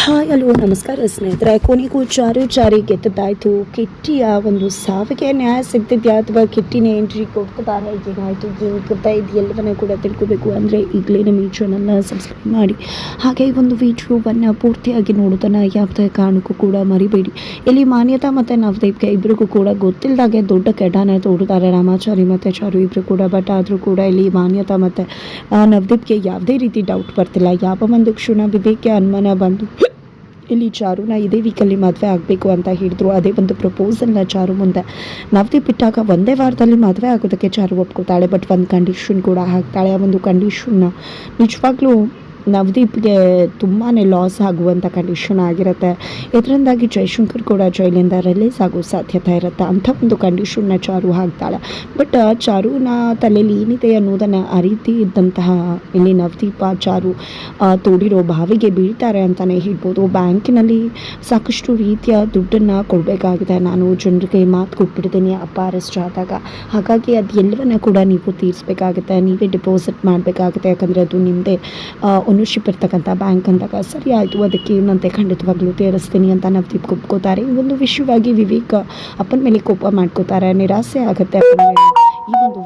Hi hello ನಮಸ್ಕಾರ ಸ್ನೇಹಿತರೆ. ಕೊನೆಗೂ ಚಾರು ಚಾರಿ ಗೆದ್ದದ್ದಾಯಿತು ಕಿಟ್ಟಿಯ ಒಂದು ಸಾವಿಗೆ ನ್ಯಾಯ ಸಿಗ್ತಿದ್ಯಾ ಅಥವಾ ಕಿಟ್ಟಿನ ಎಂಟ್ರಿ ಕೊಡ್ತಿದ್ದಾರೆ ಏನಾಯಿತು? ಏನು ಗೊತ್ತಾ ಇದು ಎಲ್ಲವನ್ನ ಕೂಡ ತಿಳ್ಕೊಬೇಕು ಅಂದರೆ ಈಗಲೇ ನಮ್ಮ ಈ ಚಾನಲ್ನ ಸಬ್ಸ್ಕ್ರೈಬ್ ಮಾಡಿ. ಹಾಗೆ ಈ ಒಂದು ವಿಡಿಯೋವನ್ನು ಪೂರ್ತಿಯಾಗಿ ನೋಡೋದನ್ನು ಯಾವುದೇ ಕಾರಣಕ್ಕೂ ಕೂಡ ಮರಿಬೇಡಿ. ಇಲ್ಲಿ ಮಾನ್ಯತಾ ಮತ್ತು ನವದೀಪ್ಗೆ ಇಬ್ಬರಿಗೂ ಕೂಡ ಗೊತ್ತಿಲ್ಲದಾಗೆ ದೊಡ್ಡ ಕೆಡಾನೆ ತೋಡುತ್ತಾರೆ ರಾಮಾಚಾರಿ ಮತ್ತು ಚಾರು ಇಬ್ಬರು ಕೂಡ. ಬಟ್ ಆದರೂ ಕೂಡ ಇಲ್ಲಿ ಮಾನ್ಯತಾ ಮತ್ತು ನವದೀಪ್ಗೆ ಯಾವುದೇ ರೀತಿ ಡೌಟ್ ಬರ್ತಿಲ್ಲ. ಯಾವ ಒಂದು ಕ್ಷಣ ವಿವೇಕ್ಗೆ ಅನುಮಾನ ಬಂದು ಇಲ್ಲಿ ಚಾರುನ ಇದೇ ವೀಕಲ್ಲಿ ಮದುವೆ ಆಗಬೇಕು ಅಂತ ಹೇಳಿದ್ರು. ಅದೇ ಒಂದು ಪ್ರಪೋಸಲ್ನ ಚಾರು ಮುಂದೆ. ನವದೀಪ್ ಬಿಟ್ಟಾಗ ಒಂದೇ ವಾರದಲ್ಲಿ ಮದುವೆ ಆಗೋದಕ್ಕೆ ಚಾರು ಒಪ್ಕೋತಾಳೆ. ಬಟ್ ಒಂದು ಕಂಡೀಷನ್ ಕೂಡ ಹಾಕ್ತಾಳೆ. ಆ ಒಂದು ಕಂಡೀಷನ್ನ ನಿಜವಾಗ್ಲೂ ನವದೀಪ್ಗೆ ತುಂಬಾ ಲಾಸ್ ಆಗುವಂಥ ಕಂಡೀಷನ್ ಆಗಿರುತ್ತೆ. ಇದರಿಂದಾಗಿ ಜಯಶಂಕರ್ ಕೂಡ ಜೈಲಿಂದ ರಿಲೀಸ್ ಆಗೋ ಸಾಧ್ಯತೆ ಇರುತ್ತೆ. ಅಂಥ ಒಂದು ಕಂಡೀಷನ್ನ ಚಾರು ಹಾಕ್ತಾಳೆ. ಬಟ್ ಚಾರುನ ತಲೆಯಲ್ಲಿ ಏನಿದೆ ಅನ್ನೋದನ್ನು ಅರಿತಿ ಇದ್ದಂತಹ ಇಲ್ಲಿ ನವದೀಪ, ಚಾರು ತೋಡಿರೋ ಬಾವಿಗೆ ಬೀಳ್ತಾರೆ ಅಂತಲೇ ಹೇಳ್ಬೋದು. ಬ್ಯಾಂಕಿನಲ್ಲಿ ಸಾಕಷ್ಟು ರೀತಿಯ ದುಡ್ಡನ್ನು ಕೊಡಬೇಕಾಗಿದೆ. ನಾನು ಜನರಿಗೆ ಮಾತು ಕೊಟ್ಬಿಡ್ತೀನಿ ಅಪ್ಪ ಅರೆಸ್ಟ್ ಆದಾಗ. ಹಾಗಾಗಿ ಅದು ಎಲ್ಲವನ್ನ ಕೂಡ ನೀವು ತೀರಿಸಬೇಕಾಗುತ್ತೆ. ನೀವೇ ಡಿಪಾಸಿಟ್ ಮಾಡಬೇಕಾಗುತ್ತೆ. ಯಾಕಂದರೆ ಅದು ನಿಮ್ಮದೇ ಓನರ್ಶಿಪ್ ಇರ್ತಕ್ಕಂಥ ಬ್ಯಾಂಕ್ ಅಂದಾಗ ಸರಿ ಆಯಿತು, ಅದಕ್ಕೆ ಏನಂತೆ ಖಂಡಿತವಾಗ್ಲೂ ತೇರಿಸ್ತೀನಿ ಅಂತ ನವದೀಪ್ ಒಪ್ಕೋತಾರೆ ಒಂದು ವಿಷಯವಾಗಿ ವಿವೇಕ್ ಅಪ್ಪನ ಮೇಲೆ ಕೋಪ ಮಾಡ್ಕೋತಾರೆ, ನಿರಾಸೆ ಆಗುತ್ತೆ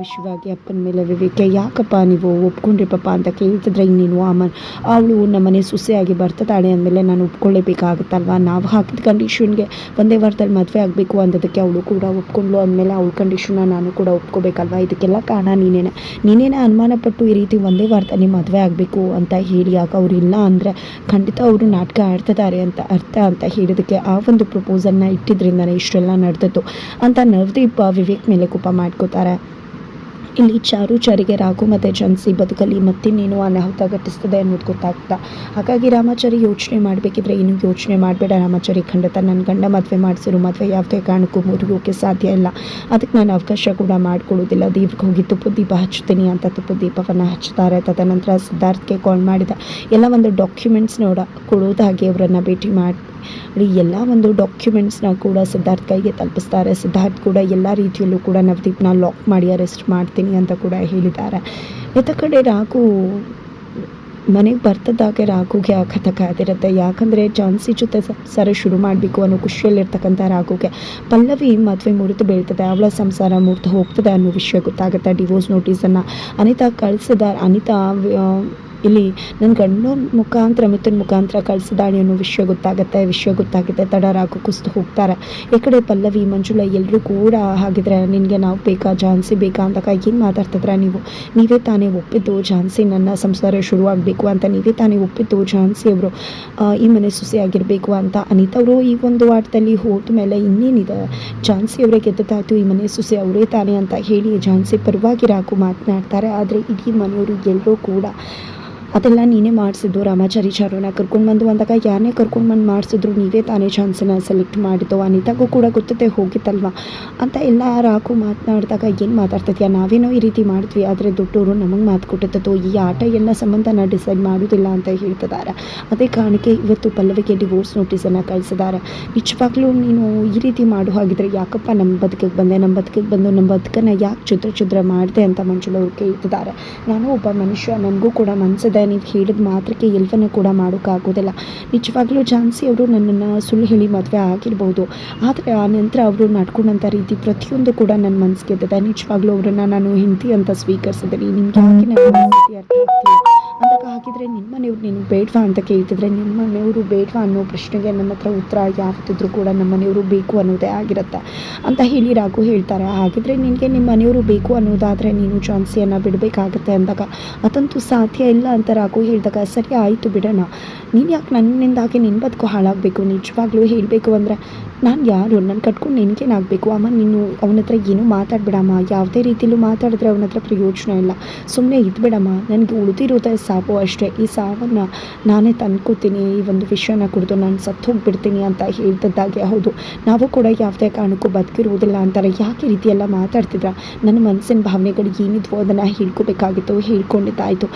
ವಿಷಯವಾಗಿ ಅಪ್ಪನ ಮೇಲೆ ವಿವೇಕ ಯಾಕಪ್ಪ ನೀವು ಒಪ್ಕೊಂಡ್ರಿ ಅಂತ ಕೇಳ್ತಿದ್ರೆ ಇನ್ನೇನು ಅಮ್ಮ ಅವಳು ನಮ್ಮನೆ ಸೊಸೆಯಾಗಿ ಬರ್ತದಾಳೆ ಅಂದಮೇಲೆ ನಾನು ಒಪ್ಕೊಳ್ಳೇಬೇಕಾಗುತ್ತಲ್ವ? ನಾವು ಹಾಕಿದ ಕಂಡೀಷನ್ಗೆ ಒಂದೇ ವಾರದಲ್ಲಿ ಮದುವೆ ಆಗಬೇಕು ಅಂದದಕ್ಕೆ ಅವಳು ಕೂಡ ಒಪ್ಕೊಂಡ್ಲು ಅಂದಮೇಲೆ ಅವಳ ಕಂಡೀಷನ್ನ ನಾನು ಕೂಡ ಒಪ್ಕೋಬೇಕಲ್ವಾ? ಇದಕ್ಕೆಲ್ಲ ಕಾರಣ ನೀನೇನೆ. ನೀನೇನೆ ಅನುಮಾನಪಟ್ಟು ಈ ರೀತಿ ಒಂದೇ ವಾರದಲ್ಲಿ ಮದುವೆ ಆಗಬೇಕು ಅಂತ ಹೇಳಿ ಆಗ ಅವ್ರು ಇಲ್ಲ ಅಂದರೆ ಖಂಡಿತ ಅವರು ನಾಟಕ ಆಡ್ತಿದ್ದಾರೆ ಅಂತ ಅರ್ಥ ಅಂತ ಹೇಳಿದಕ್ಕೆ ಆ ಒಂದು ಪ್ರಪೋಸಲ್ನ ಇಟ್ಟಿದ್ರಿಂದನೇ ಇಷ್ಟೆಲ್ಲ ನಡೆದಿತ್ತು ಅಂತ ನವದೀಪ ವಿವೇಕ್ ಮೇಲೆ ಕೋಪ ಮಾಡ್ಕೋತಾರೆ. ಇಲ್ಲಿ ಚಾರು ಚಾರಿಗೆ ರಾಘು ಮತ್ತು ಜನ್ಸಿ ಬದುಕಲ್ಲಿ ಮತ್ತಿನ್ನೇನು ಅನಾಹುತ ಘಟಿಸ್ತದೆ ಅನ್ನೋದು ಗೊತ್ತಾಗ್ತಾ. ಹಾಗಾಗಿ ರಾಮಾಚಾರಿ ಯೋಚನೆ ಮಾಡಬೇಕಿದ್ರೆ ಏನು ಯೋಚನೆ ಮಾಡಬೇಡ ರಾಮಾಚಾರಿ ಖಂಡಿತ. ನನ್ನ ಗಂಡ ಮದುವೆ ಮಾಡಿಸಿರು, ಮದುವೆ ಯಾವುದೇ ಕಾರಣಕ್ಕೂ ಮುರಿಯೋಕ್ಕೆ ಸಾಧ್ಯ ಇಲ್ಲ. ಅದಕ್ಕೆ ನಾನು ಅವಕಾಶ ಕೂಡ ಮಾಡಿಕೊಡೋದಿಲ್ಲ ದೇವ್ರಿಗೆ ಹೋಗಿ ತುಪ್ಪ ದೀಪ ಹಚ್ತೀನಿ ಅಂತ ತುಪ್ಪ ದೀಪವನ್ನು ಹಚ್ತಾರೆ ತದನಂತರ ಸಿದ್ಧಾರ್ಥ್ಗೆ ಕಾಲ್ ಮಾಡಿದ. ಎಲ್ಲ ಒಂದು ಡಾಕ್ಯುಮೆಂಟ್ಸ್ ನೋಡ, ಕೊಡೋದಾಗಿ ಅವರನ್ನು ಭೇಟಿ ಮಾಡಿ ಎಲ್ಲ ಒಂದು ಡಾಕ್ಯುಮೆಂಟ್ಸ್ನ ಕೂಡ ಸಿದ್ಧಾರ್ಥ್ ಕೈಗೆ ತಲುಪಿಸ್ತಾರೆ. ಸಿದ್ಧಾರ್ಥ್ ಕೂಡ ಎಲ್ಲ ರೀತಿಯಲ್ಲೂ ಕೂಡ ನವದೀಪ್ನ ಲಾಕ್ ಮಾಡಿ ಅರೆಸ್ಟ್ ಮಾಡ್ತೀನಿ ಅಂತ ಕೂಡ ಹೇಳಿದ್ದಾರೆ. ಎತ್ತ ಕಡೆ ರಾಘು ಮನೆಗೆ ಬರ್ತದಾಗೆ ರಾಘುಗೆ ಕಥಕ ಕಾದಿರುತ್ತೆ. ಯಾಕಂದರೆ ಜಾನ್ಸಿ ಜೊತೆ ಸಂಸಾರ ಶುರು ಮಾಡಬೇಕು ಅನ್ನೋ ಖುಷಿಯಲ್ಲಿರ್ತಕ್ಕಂಥ ರಾಘುಗೆ ಪಲ್ಲವಿ ಮದುವೆ ಮುರಿದು ಬೀಳ್ತದೆ. ಅವಳ ಸಂಸಾರ ಮುರಿದು ಹೋಗ್ತದೆ ಅನ್ನೋ ವಿಷಯ ಗೊತ್ತಾಗುತ್ತೆ. ಡಿವೋರ್ಸ್ ನೋಟಿಸನ್ನು ಅನಿತಾ ಕಳಿಸಿದ ಅನಿತಾ ಆ, ಇಲ್ಲಿ ನನ್ನ ಗಂಡನ ಮುಖಾಂತರ, ಮಿಥುನ್ ಮುಖಾಂತರ ಕಳಿಸಿದಾಳೆ ಅನ್ನೋ ವಿಷಯ ಗೊತ್ತಾಗುತ್ತೆ ವಿಷಯ ಗೊತ್ತಾಗುತ್ತೆ, ತಡ ರಾಕು ಕುಸ್ದು ಹೋಗ್ತಾರೆ. ಈ ಕಡೆ ಪಲ್ಲವಿ, ಮಂಜುಳ ಎಲ್ಲರೂ ಕೂಡ ಹಾಗಿದ್ರೆ ನಿನಗೆ ನಾವು ಬೇಕಾ ಝಾನ್ಸಿ, ಬೇಕಾ ಅಂತ ಏನು ಮಾತಾಡ್ತಿದ್ರೆ ನೀವು? ನೀವೇ ತಾನೇ ಒಪ್ಪಿದ್ದು ಝಾನ್ಸಿ ನನ್ನ ಸಂಸಾರ ಶುರುವಾಗಬೇಕು ಅಂತ, ನೀವೇ ತಾನೇ ಒಪ್ಪಿದ್ದು ಝಾನ್ಸಿ ಅವರು ಈ ಮನೆ ಸುಸಿಯಾಗಿರಬೇಕು ಅಂತ. ಅನಿತಾ ಅವರು ಈ ಒಂದು ವಾರದಲ್ಲಿ ಹೋದ ಮೇಲೆ ಇನ್ನೇನಿದೆ? ಝಾನ್ಸಿ ಅವರೇ ಗೆದ್ದತಾಯ್ತು ಈ ಮನೆ ಸುಸಿ ಅವರೇ ತಾನೇ ಅಂತ ಹೇಳಿ ಝಾನ್ಸಿ ಪರವಾಗಿ ರಾಕು ಮಾತನಾಡ್ತಾರೆ. ಆದರೆ ಇಡೀ ಮನೆಯವರು ಎಲ್ಲರೂ ಕೂಡ ಅದೆಲ್ಲ ನೀನೇ ಮಾಡಿಸಿದ್ದು. ರಾಮಾಚಾರಿ ಚಾರುನ ಕರ್ಕೊಂಡು ಬಂದು ಅಂದಾಗ ಯಾರನ್ನೇ ಕರ್ಕೊಂಡು ಬಂದು ಮಾಡಿಸಿದ್ರು ನೀವೇ ತಾನೇ ಚಾನ್ಸನ್ನ ಸೆಲೆಕ್ಟ್ ಮಾಡಿದ್ದು. ಅನಿತಾಗೂ ಕೂಡ ಗೊತ್ತದೆ ಹೋಗಿತ್ತಲ್ವ? ಅಂತ ಎಲ್ಲ ರಾಕು ಮಾತನಾಡಿದಾಗ ಏನು ಮಾತಾಡ್ತಿದ್ಯಾ? ನಾವೇನೋ ಈ ರೀತಿ ಮಾಡ್ತೀವಿ ಆದರೆ ದೊಡ್ಡವರು ನಮಗೆ ಮಾತು ಕೊಟ್ಟಿದ್ದು ಈ ಆಟ ಎಲ್ಲ ಸಂಬಂಧನ ಡಿಸೈಡ್ ಮಾಡೋದಿಲ್ಲ ಅಂತ ಹೇಳ್ತಿದ್ದಾರೆ ಅದೇ ಕಾರಣಕ್ಕೆ ಇವತ್ತು ಪಲ್ಲವಿಗೆ ಡಿವೋರ್ಸ್ ನೋಟಿಸನ್ನು ಕಳಿಸಿದ್ದಾರೆ ನಿಜವಾಗ್ಲೂ ನೀನು ಈ ರೀತಿ ಮಾಡು ಹಾಗಿದ್ರೆ ಯಾಕಪ್ಪ ನಮ್ಮ ಬದುಕಿಗೆ ಬಂದೆ? ನಮ್ಮ ಬದುಕಿಗೆ ಬಂದು ನಮ್ಮ ಬದುಕನ್ನು ಯಾಕೆ ಚುದ್ರ ಚುದ್ರ ಮಾಡಿದೆ ಅಂತ ಮಂಜುಳವ್ರು ಕೇಳ್ತಿದ್ದಾರೆ ನಾನು ಒಬ್ಬ ಮನುಷ್ಯ, ನನಗೂ ಕೂಡ ಮನಸ್ಸಿದೆ ನೀವು ಹೇಳಿದ ಮಾತ್ರಕ್ಕೆ ಎಲ್ಲವನ್ನ ಕೂಡ ಮಾಡೋಕ್ಕಾಗೋದಿಲ್ಲ ನಿಜವಾಗ್ಲೂ ಝಾನ್ಸಿ ಅವರು ನನ್ನನ್ನು ಸುಳ್ಳು ಹೇಳಿ ಮದುವೆ ಆಗಿರ್ಬೋದು. ಆದರೆ ಆ ನಂತರ ಅವರು ನಡ್ಕೊಂಡಂಥ ರೀತಿ ಪ್ರತಿಯೊಂದು ಕೂಡ ನನ್ನ ಮನಸ್ಸಿಗೆ ನಿಜವಾಗ್ಲೂ ಅವರನ್ನು ನಾನು ಹೆಂಡತಿ ಅಂತ ಸ್ವೀಕರಿಸಿದ್ದೀನಿ ನಿಮಗೆ ಅರ್ಥ ಆಗ್ತಿಲ್ಲ? ಅಂದಾಗ ಹಾಗಿದ್ರೆ ನಿಮ್ಮ ಮನೆಯವ್ರು ನಿನಗೆ ಬೇಡವಾ ಅಂತ ಕೇಳ್ತಿದ್ರೆ ನಿಮ್ಮ ಮನೆಯವರು ಬೇಡವಾ ಅನ್ನೋ ಪ್ರಶ್ನೆಗೆ ನಮ್ಮ ಹತ್ರ ಉತ್ತರ ಯಾವತ್ತಿದ್ರೂ ಕೂಡ ನಮ್ಮ ಮನೆಯವರು ಬೇಕು ಅನ್ನೋದೇ ಆಗಿರುತ್ತೆ ಅಂತ ಹೇಳಿ ರಾಘು ಹೇಳ್ತಾರೆ. ಹಾಗಿದ್ರೆ ನಿನಗೆ ನಿಮ್ಮ ಮನೆಯವರು ಬೇಕು ಅನ್ನೋದಾದರೆ ನೀನು ಚಾನ್ಸಿಯನ್ನು ಬಿಡಬೇಕಾಗತ್ತೆ ಅಂದಾಗ ಅದಂತೂ ಸಾಧ್ಯ ಇಲ್ಲ ಅಂತ ರಾಘು ಹೇಳಿದಾಗ, ಸರಿ ಆಯಿತು ಬಿಡೋಣ. ನೀನು ಯಾಕೆ ನನ್ನಿಂದಾಗಿ ನಿನ್ನ ಬದುಕು ಹಾಳಾಗಬೇಕು? ನಿಜವಾಗ್ಲೂ ಹೇಳಬೇಕು ಅಂದರೆ ನಾನು ಯಾರು? ನನ್ನ ಕಟ್ಕೊಂಡು ನಿನಗೇನಾಗಬೇಕು? ಅಮ್ಮ, ನೀನು ಅವನ ಹತ್ರ ಏನೂ ಮಾತಾಡಬೇಡಮ್ಮ. ಯಾವುದೇ ರೀತಿಯಲ್ಲೂ ಮಾತಾಡಿದ್ರೆ ಅವನ ಹತ್ರ ಪ್ರಯೋಜನ ಇಲ್ಲ. ಸುಮ್ಮನೆ ಇದ್ಬೇಡಮ್ಮ. ನನಗೆ ಉಳಿದಿರೋದೇ ಸಾವು ಅಷ್ಟೇ. ಈ ಸಾವನ್ನು ನಾನೇ ತಂದ್ಕೋತೀನಿ ಈ ಒಂದು ವಿಷಯನ ಕುಡಿದು ನಾನು ಸತ್ತು ಹೋಗ್ಬಿಡ್ತೀನಿ ಅಂತ ಹೇಳಿದ್ದಾಗೆ ಹೌದು. ನಾವು ಕೂಡ ಯಾವುದೇ ಕಾರಣಕ್ಕೂ ಬದುಕಿರುವುದಿಲ್ಲ ಅಂತಾರೆ. ಯಾಕೆ ರೀತಿಯೆಲ್ಲ ಮಾತಾಡ್ತಿದ್ರ? ನನ್ನ ಮನಸ್ಸಿನ ಭಾವನೆಗಳು ಏನಿದ್ವೋ ಅದನ್ನು ಹೇಳ್ಕೋಬೇಕಾಗಿತ್ತು, ಹೇಳ್ಕೊಂಡಿದ್ದಾಯಿತು.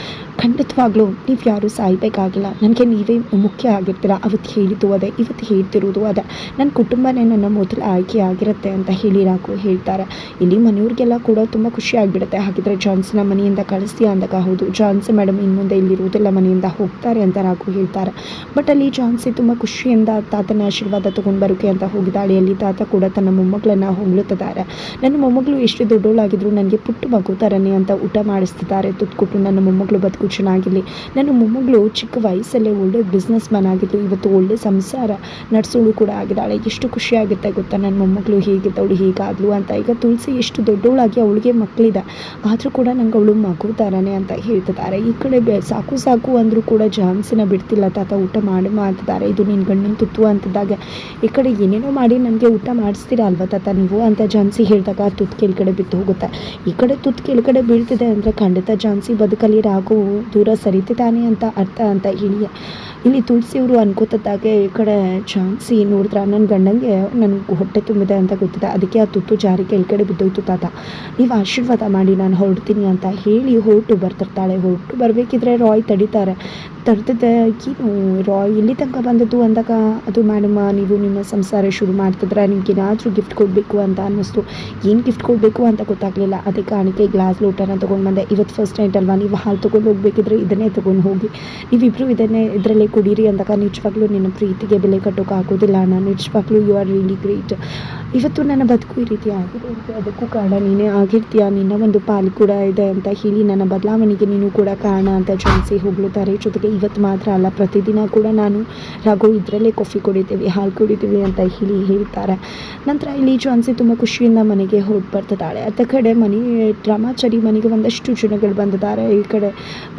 ಖಂಡಿತವಾಗ್ಲೂ ನೀವು ಯಾರೂ ಸಾಯ್ಬೇಕಾಗಿಲ್ಲ. ನನಗೆ ನೀವೇ ಮುಖ್ಯ ಆಗಿರ್ತೀರ. ಅವತ್ತು ಹೇಳಿದ್ದು ಅದೇ, ಇವತ್ತು ಹೇಳ್ತಿರೋದು ಅದೇ. ನನ್ನ ಕುಟುಂಬನೇ ನನ್ನ ಮೊದಲ ಆಯ್ಕೆ ಆಗಿರುತ್ತೆ ಅಂತ ಹೇಳಿ ಹೇಳ್ತಾರೆ. ಇಲ್ಲಿ ಮನೆಯವ್ರಿಗೆಲ್ಲ ಕೂಡ ತುಂಬ ಖುಷಿ ಆಗಿಬಿಡುತ್ತೆ. ಹಾಗಿದ್ರೆ ಜಾನ್ಸನ್ನ ಮನೆಯಿಂದ ಕಳಿಸ್ತೀಯ ಅಂದಾಗ ಹೌದು. ಜಾನ್ಸನ್ ಮೇಡಮ್ ಇನ್ನು ಮುಂದೆ ಇಲ್ಲಿರುವುದಿಲ್ಲ ಮನೆಯಿಂದ ಹೋಗ್ತಾರೆ ಅಂತ ರಾಘು ಹೇಳ್ತಾರೆ. ಬಟ್ ಅಲ್ಲಿ ಜಾನ್ಸಿ ತುಂಬ ಖುಷಿಯಿಂದ ತಾತನ ಆಶೀರ್ವಾದ ತೊಗೊಂಡು ಬರೋಕೆ ಅಂತ ಹೋಗಿದ್ದಾಳೆ. ಅಲ್ಲಿ ತಾತ ಕೂಡ ತನ್ನ ಮೊಮ್ಮಗಳನ್ನ ಹೊಗಳುತ್ತಿದ್ದಾರೆ. ನನ್ನ ಮೊಮ್ಮಗಳು ಎಷ್ಟು ದೊಡ್ಡವಳಾಗಿದ್ರು ನನಗೆ ಪುಟ್ಟ ಮಗು ಥರನೇ ಅಂತ ಊಟ ಮಾಡಿಸ್ತಿದ್ದಾರೆ. ತುತ್ತು ಕೊಟ್ಟು ನನ್ನ ಮೊಮ್ಮಗಳು ಬದುಕು ಚೆನ್ನಾಗಿರಲಿ. ನನ್ನ ಮೊಮ್ಮಗಳು ಚಿಕ್ಕ ವಯಸ್ಸಲ್ಲೇ ಒಳ್ಳೆ ಬಿಸ್ನೆಸ್ ಮ್ಯಾನ್ ಆಗಿದ್ದು ಇವತ್ತು ಒಳ್ಳೆ ಸಂಸಾರ ನಡೆಸೋಳು ಕೂಡ ಆಗಿದ್ದಾಳೆ. ಎಷ್ಟು ಖುಷಿಯಾಗುತ್ತೆ ಗೊತ್ತಾ? ನನ್ನ ಮೊಮ್ಮಗಳು ಹೀಗಿದ್ದವಳು ಹೀಗಾದ್ಲು? ಅಂತ ಈಗ ತುಳಸಿ ಎಷ್ಟು ದೊಡ್ಡವಳಾಗಿ ಅವಳಿಗೆ ಮಕ್ಕಳಿದೆ. ಆದರೂ ಕೂಡ ನಂಗೆ ಅವಳು ಮಗು ಥರನೇ ಅಂತ ಹೇಳ್ತಿದ್ದಾರೆ. ಈ ಕಡೆ ಸಾಕು ಸಾಕು ಅಂದರೂ ಕೂಡ ಜಾನ್ಸಿನ ಬಿಡ್ತಿಲ್ಲ. ತಾತ ಊಟ ಮಾಡಿ ಮಾಡ್ತಿದ್ದಾರೆ ಇದು ನಿನ್ನ ಗಂಡನ ತುತ್ತು ಅಂತಿದ್ದಾಗ, ಈ ಕಡೆ ಏನೇನೋ ಮಾಡಿ ನನಗೆ ಊಟ ಮಾಡಿಸ್ತೀರಾ ಅಲ್ವಾ ತಾತ ನೀವು? ಅಂತ ಜಾನ್ಸಿ ಹೇಳಿದಾಗ, ಆ ತುತ್ತು ಕೆಳಗಡೆ ಬಿದ್ದು ಹೋಗುತ್ತೆ, ಈ ಕಡೆ ತುತ್ತು ಕೆಳಗಡೆ ಬೀಳ್ತಿದೆ ಅಂದರೆ ಖಂಡಿತ ಜಾನ್ಸಿ ಬದುಕಲ್ಲಿ ರಾಘು ದೂರ ಸರಿತಿದ್ದಾನೆ ಅಂತ ಅರ್ಥ ಅಂತ ಹೇಳಿ ಇಲ್ಲಿ ತುಳಸಿಯವರು ಅನ್ಕೋತಿದ್ದಾಗೆ, ಈ ಕಡೆ ಝಾನ್ಸಿ ನೋಡಿದ್ರೆ ನನ್ನ ಗಂಡಂಗೆ ನನಗೆ ಹೊಟ್ಟೆ ತುಂಬಿದೆ ಅಂತ ಗೊತ್ತಿದೆ. ಅದಕ್ಕೆ ಆ ತುತ್ತು ಜಾರಿ ಕೆಳಗಡೆ ಬಿದ್ದೋಯ್ತು ತಾತ. ನೀವು ಆಶೀರ್ವಾದ ಮಾಡಿ, ನಾನು ಹೊರಡ್ತೀನಿ ಅಂತ ಹೇಳಿ ಹೊರಟು ಬರ್ತಿರ್ತಾಳೆ. ಹೊರಟು ಬರಬೇಕಿದ್ರೆ ರಾಯ್ ತಡಿತಾರೆ. ತಡೆದಿದ್ದೆ, ಏನು ರಾಯ್ ಎಲ್ಲಿ ತನಕ ಬಂದದ್ದು? ಅಂದಾಗ, ಅದು ಮೇಡಮ್ ನೀವು ನಿಮ್ಮ ಸಂಸಾರ ಶುರು ಮಾಡ್ತಿದ್ರೆ ನಿಮ್ಗೆ ಏನಾದರೂ ಗಿಫ್ಟ್ ಕೊಡಬೇಕು ಅಂತ ಅನ್ನಿಸ್ತು. ಏನು ಗಿಫ್ಟ್ ಕೊಡಬೇಕು ಅಂತ ಗೊತ್ತಾಗಲಿಲ್ಲ. ಅದೇ ಕಾಣಿಕೆ ಗ್ಲಾಸ್ ಲೋಟನ ತೊಗೊಂಡು ಬಂದೆ. ಇವತ್ತು ಫಸ್ಟ್ ನೈಟ್ ಅಲ್ವಾ? ನೀವು ಹಾಲು ತೊಗೊಂಡು ಹೋಗ್ಬೇಕಿದ್ರೆ ಇದನ್ನೇ ತೊಗೊಂಡು ಹೋಗಿ. ನೀವಿಬ್ಬರು ಇದನ್ನೇ ಇದರಲ್ಲೇ ಕುಡೀರಿ ಅಂದಾಗ ನಿಜವಾಗ್ಲೂ ನಿನ್ನ ಪ್ರೀತಿಗೆ ಬೆಲೆ ಕಟ್ಟೋಕೆ ಆಗೋದಿಲ್ಲ ಅಣ್ಣ. ನಿಜವಾಗ್ಲೂ ಯು ಆರ್ ರಿಯಲಿ ಗ್ರೇಟ್ ಇವತ್ತು ನನ್ನ ಬದುಕು ಈ ರೀತಿ ಆಗಿದೆ ಅದಕ್ಕೂ ಕಾರಣ ನೀನೇ ಆಗಿರ್ತೀಯ. ನಿನ್ನ ಒಂದು ಪಾಲು ಕೂಡ ಇದೆ ಅಂತ ಹೇಳಿ ನನ್ನ ಬದಲಾವಣೆಗೆ ನೀನು ಕೂಡ ಕಾರಣ ಅಂತ ಜನಿಸಿ ಹೋಗ್ಲುತ್ತಾರೆ. ಜೊತೆಗೆ ಇವತ್ತು ಮಾತ್ರ ಅಲ್ಲ, ಪ್ರತಿದಿನ ಕೂಡ ನಾನು ರಘು ಇದರಲ್ಲೇ ಕಾಫಿ ಕುಡಿತೀವಿ, ಹಾಲು ಕುಡಿತೀವಿ ಅಂತ ಹೇಳಿ ಹೇಳ್ತಾರೆ. ನಂತರ ಇಲ್ಲಿ ಜಾನ್ಸಿ ತುಂಬ ಖುಷಿಯಿಂದ ಮನೆಗೆ ಹೊರಟು ಬರ್ತಿದ್ದಾಳೆ. ಅತ್ತ ಕಡೆ ಮನೆ, ರಾಮಾಚಾರಿ ಮನೆಗೆ ಒಂದಷ್ಟು ಜನಗಳು ಬಂದಿದ್ದಾರೆ. ಈ ಕಡೆ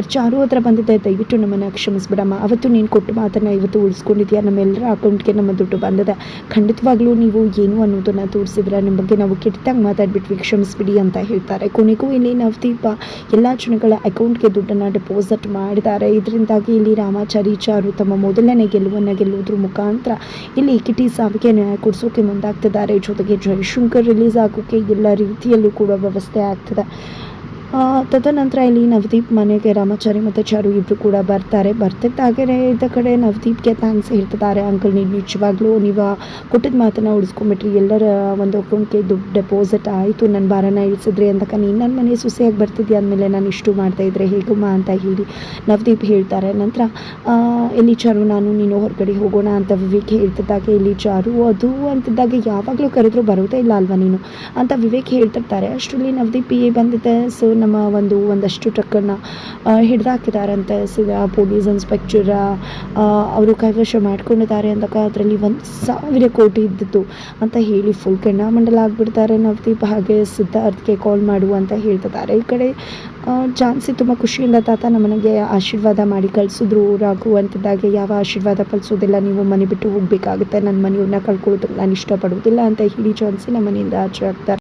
ಚಾರು ಹತ್ರ ಬಂದಿದ್ದೆ. ದಯವಿಟ್ಟು ನಮ್ಮನ್ನು ಕ್ಷಮಿಸ್ಬಿಡಮ್ಮ. ಅವತ್ತು ನೀನು ಕೊಟ್ಟು ಮಾತನ್ನು ಇವತ್ತು ಉಳಿಸ್ಕೊಂಡಿದ್ಯಾ? ನಮ್ಮೆಲ್ಲರ ಅಕೌಂಟ್ಗೆ ನಮ್ಮ ದುಡ್ಡು ಬಂದಿದೆ. ಖಂಡಿತವಾಗ್ಲೂ ನೀವು ಏನು ಅನ್ನೋದನ್ನು ತೋರಿಸಿದ್ರೆ ನಿಮ್ಮ ಬಗ್ಗೆ ನಾವು ಕೆಟ್ಟದಾಗಿ ಮಾತಾಡ್ಬಿಟ್ವಿ. ಕ್ಷಮಿಸ್ಬಿಡಿ ಅಂತ ಹೇಳ್ತಾರೆ. ಕೊನೆಗೂ ಇಲ್ಲಿ ನವದೀಪ ಎಲ್ಲ ಜನಗಳ ಅಕೌಂಟ್ಗೆ ದುಡ್ಡನ್ನು ಡೆಪಾಸಿಟ್ ಮಾಡಿದ್ದಾರೆ. ಇದರಿಂದಾಗಿ ಇಲ್ಲಿ ರಾಮಾಚಾರಿ ಚಾರು ತಮ್ಮ ಮೊದಲನೇ ಗೆಲುವನ್ನು ಗೆಲ್ಲುವುದ್ರ ಮುಖಾಂತರ ಇಲ್ಲಿ ಕಿಟಿ ಸಾವಿಗೆ ನ್ಯಾಯ ಕೊಡಿಸೋಕೆ ಮುಂದಾಗ್ತಿದ್ದಾರೆ. ಜೊತೆಗೆ ಜಯಶಂಕರ್ ರಿಲೀಸ್ ಆಗೋಕ್ಕೆ ಎಲ್ಲ ರೀತಿಯಲ್ಲೂ ಕೂಡ ವ್ಯವಸ್ಥೆ ಆಗ್ತದೆ. ತದನಂತರ ಇಲ್ಲಿ ನವದೀಪ್ ಮನೆಗೆ ರಾಮಾಚಾರಿ ಮತ್ತು ಚಾರು ಇಬ್ಬರು ಕೂಡ ಬರ್ತಾರೆ. ಬರ್ತಿದ್ದಾಗೆ ಇದ್ದ ಕಡೆ ನವದೀಪ್ಗೆ ಥ್ಯಾಂಕ್ಸ್ ಹೇಳ್ತಿದ್ದಾರೆ. ಅಂಕಲ್ ನೀವು ನಿಜವಾಗ್ಲೂ ನೀವು ಕೊಟ್ಟಿದ್ದ ಮಾತನ್ನು ಉಳಿಸ್ಕೊಂಬಿಟ್ರಿ. ಎಲ್ಲರ ಒಂದು ಅಕೌಂಟ್ಗೆ ದುಡ್ಡು ಡೆಪಾಸಿಟ್ ಆಯಿತು. ನನ್ನ ಭಾರನ ಇಳಿಸಿದ್ರಿ ಅಂದಕ ನೀನು ನನ್ನ ಮನೆ ಸೊಸೆಯಾಗಿ ಬರ್ತಿದ್ದೆ ಅಂದಮೇಲೆ ನಾನು ಇಷ್ಟು ಮಾಡ್ತಾ ಇದ್ದರೆ ಹೇಗಮ್ಮ ಅಂತ ಹೇಳಿ ನವದೀಪ್ ಹೇಳ್ತಾರೆ. ನಂತರ ಇಲ್ಲಿ ಚಾರು, ನಾನು ನೀನು ಹೊರಗಡೆ ಹೋಗೋಣ ಅಂತ ವಿವೇಕ್ ಹೇಳ್ತಿದ್ದಾಗೆ ಇಲ್ಲಿ ಚಾರು ಅದು ಅಂತಿದ್ದಾಗ ಯಾವಾಗಲೂ ಕರೆದ್ರೂ ಬರೋದೇ ಇಲ್ಲ ಅಲ್ವಾ ನೀನು ಅಂತ ವಿವೇಕ್ ಹೇಳ್ತಿರ್ತಾರೆ. ಅಷ್ಟರಲ್ಲಿ ನವದೀಪ್ ಎ ಬಂದಿದೆ. ಸೊ ನಮ್ಮ ಒಂದು ಒಂದಷ್ಟು ಟ್ರಕ್ಕನ್ನು ಹಿಡ್ದಾಕಿದಾರಂತೆ. ಸಿಗ ಪೊಲೀಸ್ ಇನ್ಸ್ಪೆಕ್ಟರ್ ಅವರು ಕೈವಶ ಮಾಡ್ಕೊಂಡಿದ್ದಾರೆ ಅಂತ ಅದರಲ್ಲಿ ಒಂದು ಸಾವಿರ ಕೋಟಿ ಇದ್ದಿತ್ತು ಅಂತ ಹೇಳಿ ಫುಲ್ ಕೆಂಡಾಮಂಡಲ ಆಗಿಬಿಡ್ತಾರೆ ನವದೀಪ್. ಹಾಗೆ ಸಿದ್ಧಾರ್ಥಕ್ಕೆ ಕಾಲ್ ಮಾಡು ಅಂತ ಹೇಳ್ತಿದ್ದಾರೆ. ಈ ಕಡೆ ಝಾನ್ಸಿ ತುಂಬ ಖುಷಿಯಿಂದ ತಾತ ನಮ್ಮನೆಗೆ ಆಶೀರ್ವಾದ ಮಾಡಿ ಕಳಿಸಿದ್ರು. ರಾಘು ಅಂತಿದ್ದಾಗೆ, ಯಾವ ಆಶೀರ್ವಾದ ಕಳಿಸೋದಿಲ್ಲ ನೀವು ಮನೆ ಬಿಟ್ಟು ಹೋಗಬೇಕಾಗುತ್ತೆ. ನನ್ನ ಮನೆಯವ್ರನ್ನ ಕಳ್ಕೊಳ್ಳೋದಕ್ಕೆ ನಾನು ಇಷ್ಟಪಡೋದಿಲ್ಲ ಅಂತ ಹೇಳಿ ಜಾನ್ಸಿ ನಮ್ಮ ಮನೆಯಿಂದ ಆಚೆ ಆಗ್ತಾರೆ.